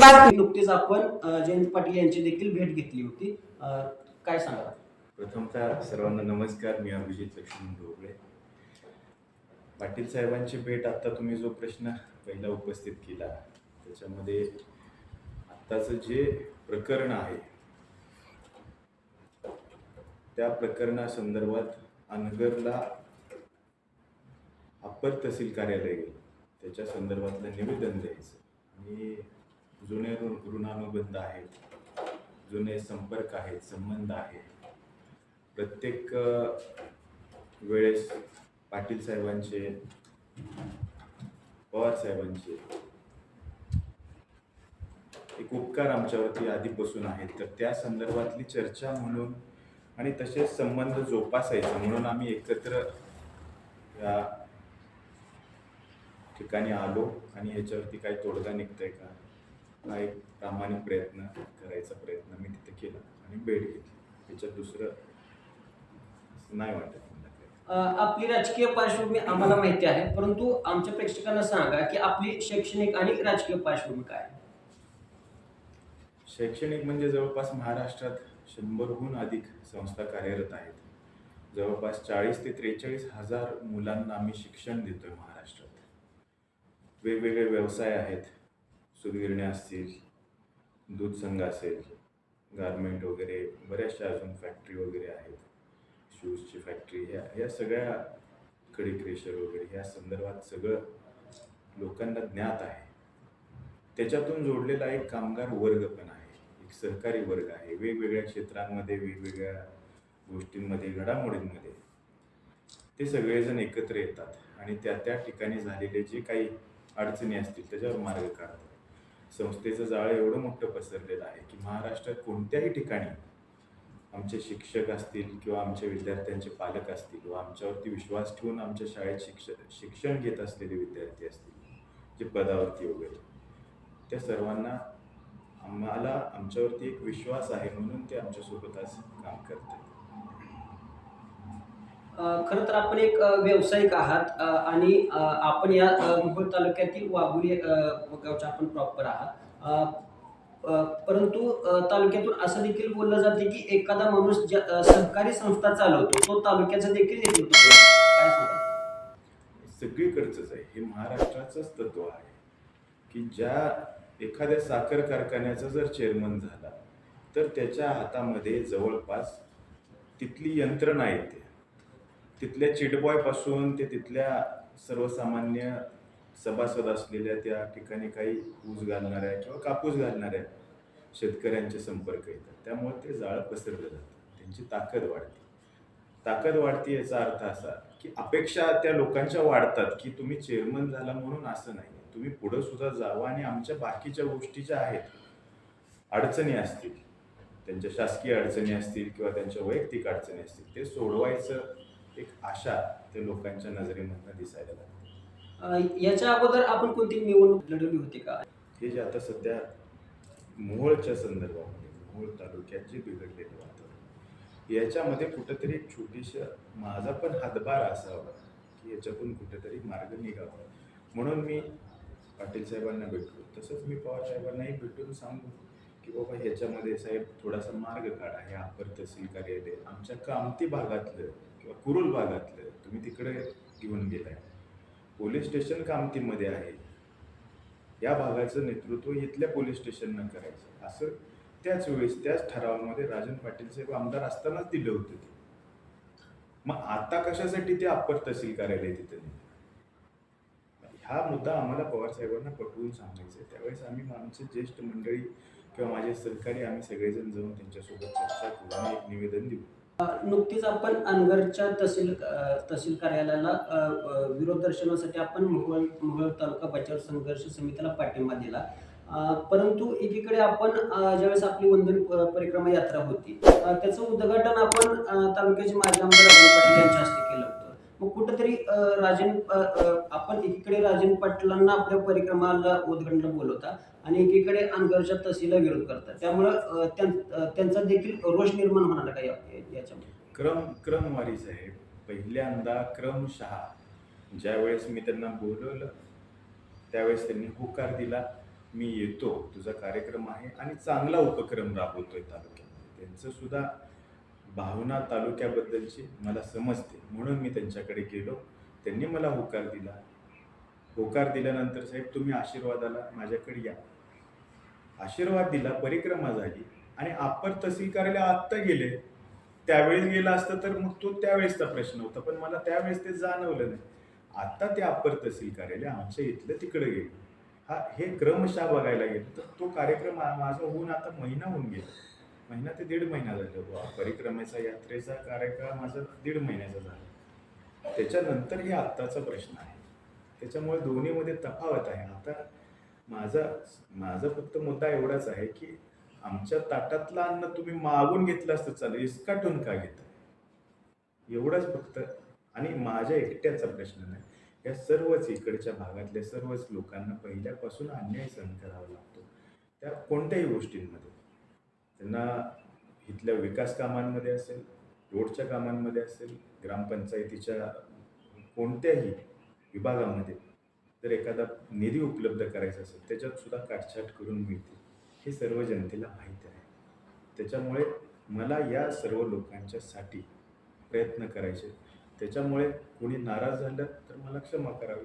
बाग नुकतीच आपण जयंत पाटील यांची देखील भेट घेतली होती. काय सांगा प्रथमतः सर्वांना नमस्कार. मी अभिजित लक्ष्मण ढोबळे पाटील साहेबांची भेट आता तुम्ही जो प्रश्न पहिला उपस्थित केला त्याच्यामध्ये आत्ताचं जे प्रकरण आहे त्या प्रकरणासंदर्भात अनगरला अप्पर तहसील कार्यालय गेलं. त्याच्या संदर्भातलं निवेदन द्यायचं. आणि जुने ऋणानुबंध आहेत जुने संपर्क आहेत संबंध आहेत. प्रत्येक वेळेस पाटील साहेबांचे पवार साहेबांचे एक उपकार आमच्यावरती आधीपासून आहेत. तर त्या संदर्भातली चर्चा म्हणून आणि तसेच संबंध जोपासायचा म्हणून आम्ही एकत्र या ठिकाणी आलो. आणि ह्याच्यावरती काही तोडगा निघतंय का? हा एक प्रामाणिक प्रयत्न करायचा प्रयत्न मी तिथे केला आणि भेट घेतली. त्याच्यात दुसरं नाही वाटत आपली राजकीय पार्श्वभूमी आम्हाला माहिती आहे परंतु आमच्या प्रेक्षकांना सांगा की आपली शैक्षणिक आणि राजकीय पार्श्वभूमी काय? शैक्षणिक म्हणजे जवळपास महाराष्ट्रात शंभरहून अधिक संस्था कार्यरत आहेत. जवळपास चाळीस ते त्रेचाळीस हजार मुलांना आम्ही शिक्षण देतोय महाराष्ट्रात. वेगवेगळे व्यवसाय आहेत. सुदगिरण्या असतील दूध संघ असेल गारमेंट वगैरे बऱ्याचशा अजून फॅक्टरी वगैरे आहेत. शूजची फॅक्टरी ह्या ह्या सगळ्या खडी क्रेशर वगैरे ह्या संदर्भात सगळं लोकांना ज्ञात आहे. त्याच्यातून जोडलेला एक कामगार वर्ग पण आहे. एक सहकारी वर्ग आहे. वेगवेगळ्या क्षेत्रांमध्ये वेगवेगळ्या गोष्टींमध्ये घडामोडींमध्ये ते सगळेजण एकत्र येतात आणि त्या त्या ठिकाणी झालेले जे काही अडचणी असतील त्याच्यावर मार्ग काढतात. संस्थेचं जाळं एवढं मोठं पसरलेलं आहे की महाराष्ट्रात कोणत्याही ठिकाणी आमचे शिक्षक असतील किंवा आमच्या विद्यार्थ्यांचे पालक असतील व आमच्यावरती विश्वास ठेवून आमच्या शाळेत शिक्ष शिक्षण घेत असलेले विद्यार्थी असतील जे पदावरती वगैरे त्या सर्वांना आम्हाला आमच्यावरती एक विश्वास आहे म्हणून ते आमच्यासोबत आज काम करतात. खरं तर आपण एक व्यावसायिक आहात आणि आपण या अ, मोहोळ तालुक्यातील वाघुली गावच्या आपण प्रॉपर आहात. परंतु तालुक्यातून असं देखील बोललं जाते की एखादा माणूस ज्या सहकारी संस्था चालवतो तो तालुक्याचं देखील नेतृत्व काय सांगा सगळीकडचंच आहे. हे महाराष्ट्राचंच तत्व आहे की ज्या एखाद्या साखर कारखान्याचा जर चेअरमन झाला तर त्याच्या हातामध्ये जवळपास तिथली यंत्रणा येते. तिथल्या चिटबॉयपासून ते तिथल्या सर्वसामान्य सभासद असलेल्या त्या ठिकाणी काही ऊस घालणाऱ्या किंवा कापूस घालणाऱ्या शेतकऱ्यांचे संपर्क येतात. त्यामुळे ते जाळं पसरलं जातं. त्यांची ताकद वाढते. ताकद वाढते याचा अर्थ असा की अपेक्षा त्या लोकांच्या वाढतात की तुम्ही चेअरमन झाला म्हणून असं नाही. तुम्ही पुढं सुद्धा जावा आणि आमच्या बाकीच्या गोष्टी ज्या आहेत अडचणी असतील त्यांच्या शासकीय अडचणी असतील किंवा त्यांच्या वैयक्तिक अडचणी असतील ते सोडवायचं एक आशा ते लोकांच्या नजरेमधनं दिसायला लागते. याच्या अगोदर आपण कोणती निवडणूक लढवली होती का? हे जे आता सध्या मोहोळच्या संदर्भामध्ये मोहोळ तालुक्यात जे बिघडलेलं वातावरण याच्यामध्ये कुठंतरी छोटीशा माझा पण हातभार असावा की याच्यातून कुठेतरी मार्ग निघावा. म्हणून मी पाटील साहेबांना भेटलो. तसंच मी पवार साहेबांनाही भेटून सांगू की बाबा ह्याच्यामध्ये साहेब थोडासा मार्ग काढा. हे अप्पर तहसील कार्यालय आमच्या कामती भागातलं किंवा कुरुल भागातलं तुम्ही तिकडे घेऊन गेलाय. पोलीस स्टेशन कामतीमध्ये आहे. या भागाचं नेतृत्व इथल्या पोलीस स्टेशननं करायचं. असं त्याच वेळेस त्याच ठरावामध्ये राजन पाटील साहेब आमदार असतानाच दिले होते ते. मग आता कशासाठी ते अप्पर तहसील कार्यालय तिथे हा मुद्दा आम्हाला पवार साहेबांना पटवून सांगायचा आहे. त्यावेळेस आम्ही आमचे ज्येष्ठ मंडळी किंवा माझे सहकारी आम्ही सगळेजण जाऊन त्यांच्यासोबत चर्चा करून एक निवेदन देऊ नुकतीच आपण अनगरच्या तहसील तहसील कार्यालयाला विरोध दर्शनासाठी आपण मोहोळ मोहोळ तालुका बचाव संघर्ष समितीला पाठिंबा दिला. परंतु एकीकडे आपण ज्यावेळेस आपली वंदन परिक्रमा यात्रा होती त्याचं उद्घाटन आपण तालुक्याचे माजी आमदार पाटील यांच्या हस्ते केलं कुठंतरी राजन आपण एकीकडे राजन पाटलांना आपल्या परिक्रमाला उद्घाटनाला बोलवता आणि एकीकडे अनगरच्या तहसीलला विरोध करता. त्यामुळं त्यां- त्यांचा देखील रोष निर्माण होणार का याच्यामध्ये? क्रम क्रमवारीच आहे. पहिल्यांदा क्रमशः ज्यावेळेस मी त्यांना बोलवलं त्यावेळेस त्यांनी होकार दिला मी येतो तुझा कार्यक्रम आहे आणि चांगला उपक्रम राबवतोय तालुक्यात त्यांचं सुद्धा भावना तालुक्याबद्दलची मला समजते. म्हणून मी त्यांच्याकडे गेलो. त्यांनी मला होकार दिला. होकार दिल्यानंतर साहेब तुम्ही आशीर्वादाला माझ्याकडे या. आशीर्वाद दिला परिक्रमा झाली. आणि आपण तहसील कार्यालय आत्ता गेले. त्यावेळेस गेला असतं तर मग तो त्यावेळेसचा प्रश्न होता. पण मला त्यावेळेस ते जाणवलं नाही. आत्ता ते अप्पर तहसील कार्यालय आमच्या इथलं तिकडे गेलं. हा हे क्रमशः बघायला गेलं तर तो कार्यक्रम माझा होऊन आता महिना होऊन गेला. महिना ते दीड महिना झालं बुवा. परिक्रमेचा यात्रेचा कार्यक्रम माझा दीड महिन्याचा झाला. त्याच्यानंतर हे आत्ताचा प्रश्न आहे. त्याच्यामुळे दोन्हीमध्ये तफावत आहे. आता माझा माझा फक्त मुद्दा एवढाच आहे की आमच्या ताटातलं अन्न तुम्ही मागून घेतलं असतं चालेल. इसकाटून का घेता एवढंच फक्त. आणि माझ्या एकट्याचा प्रश्न नाही. या सर्वच इकडच्या भागातल्या सर्वच लोकांना पहिल्यापासून अन्याय सहन करावा लागतो. त्या कोणत्याही गोष्टींमध्ये. त्यांना इथल्या विकास कामांमध्ये असेल रोडच्या कामांमध्ये असेल ग्रामपंचायतीच्या कोणत्याही विभागामध्ये जर एखादा निधी उपलब्ध करायचा असेल त्याच्यात सुद्धा काटछाट करून मिळते हे सर्व जनतेला माहीत आहे. त्याच्यामुळे मला या सर्व लोकांच्यासाठी प्रयत्न करायचे त्याच्यामुळे कोणी नाराज झालं तर मला क्षमा करावी.